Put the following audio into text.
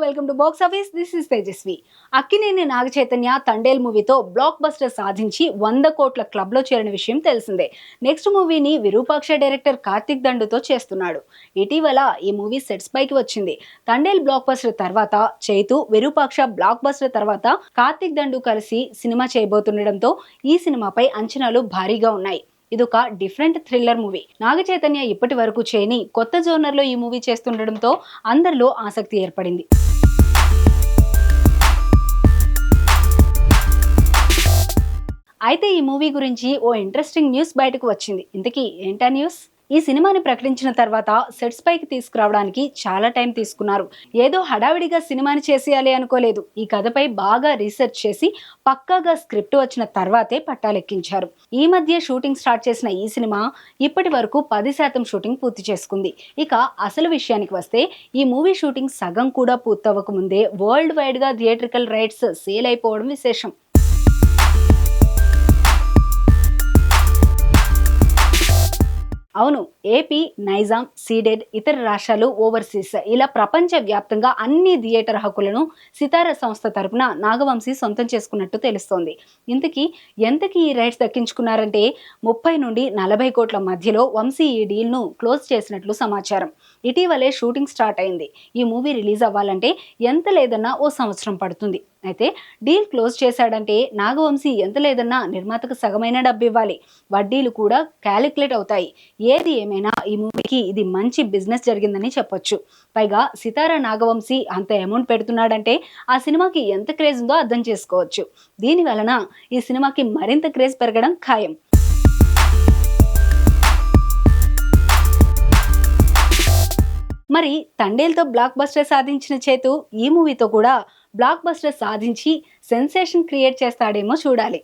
Welcome to box office. This is Tejaswi. Akkineni Naga Chaitanya Thandel మూవీతో blockbuster సాధించి వంద కోట్ల క్లబ్లో చేరిన విషయం తెలిసిందే. నెక్స్ట్ మూవీని విరూపాక్ష డైరెక్టర్ కార్తిక్ దండుతో చేస్తున్నాడు. ఇటీవల ఈ మూవీ సెట్స్ పైకి వచ్చింది. తండేల్ బ్లాక్ బస్టర్ తర్వాత చైతు విరూపాక్ష బ్లాక్ బస్టర్ తర్వాత కార్తిక్ దండు కలిసి సినిమా చేయబోతుండటంతో ఈ సినిమాపై అంచనాలు భారీగా ఉన్నాయి. ఇదొక different thriller movie. Naga Chaitanya ఇప్పటి వరకు చేయని కొత్త జోనర్లో ఈ మూవీ చేస్తుండడంతో అందరిలో ఆసక్తి ఏర్పడింది. అయితే ఈ మూవీ గురించి ఓ ఇంట్రెస్టింగ్ న్యూస్ బయటకు వచ్చింది. ఇంతకీ ఏంటా న్యూస్? ఈ సినిమాని ప్రకటించిన తర్వాత సెట్స్ పైకి తీసుకురావడానికి చాలా టైం తీసుకున్నారు. ఏదో హడావిడిగా సినిమాని చేసేయాలి అనుకోలేదు. ఈ కథపై బాగా రీసెర్చ్ చేసి పక్కాగా స్క్రిప్ట్ వచ్చిన తర్వాతే పట్టాలెక్కించారు. ఈ మధ్య షూటింగ్ స్టార్ట్ చేసిన ఈ సినిమా ఇప్పటి వరకు పది శాతం షూటింగ్ పూర్తి చేసుకుంది. ఇక అసలు విషయానికి వస్తే ఈ మూవీ షూటింగ్ సగం కూడా పూర్తవ్వక ముందే వరల్డ్ వైడ్గా థియేట్రికల్ రైట్స్ సేల్ అయిపోవడం విశేషం. అవును ఏపీ నైజాం సీడెడ్ ఇతర రాష్ట్రాలు ఓవర్సీస్. ఇలా ప్రపంచ వ్యాప్తంగా అన్ని థియేటర్ హక్కులను సితార సంస్థ తరపున నాగవంశీ సొంతం చేసుకున్నట్టు తెలుస్తోంది. ఇంతకీ ఎంతకి ఈ రైట్స్ దక్కించుకున్నారంటే ముప్పై నుండి నలభై కోట్ల మధ్యలో వంశీ ఈ డీల్ను క్లోజ్ చేసినట్లు సమాచారం. ఇటీవలే షూటింగ్ స్టార్ట్ అయింది. ఈ మూవీ రిలీజ్ అవ్వాలంటే ఎంత లేదన్నా ఓ సంవత్సరం పడుతుంది. అయితే డీల్ క్లోజ్ చేశాడంటే నాగవంశీ ఎంత లేదన్నా నిర్మాతకు సగమైన డబ్బు ఇవ్వాలి వడ్డీలు కూడా క్యాలిక్యులేట్ అవుతాయి. ఏది ఏమైనా ఈ మూవీకి ఇది మంచి బిజినెస్ జరిగిందని చెప్పొచ్చు. పైగా సితారా నాగవంశీ అంత అమౌంట్ పెడుతున్నాడంటే ఆ సినిమాకి ఎంత క్రేజ్ ఉందో అర్థం చేసుకోవచ్చు. దీని వలన ఈ సినిమాకి మరింత క్రేజ్ పెరగడం ఖాయం. మరి తండేల్తో బ్లాక్ బస్టర్ సాధించిన చేతు ఈ మూవీతో కూడా బ్లాక్ బస్టర్ సాధించి సెన్సేషన్ క్రియేట్ చేస్తాడేమో చూడాలి.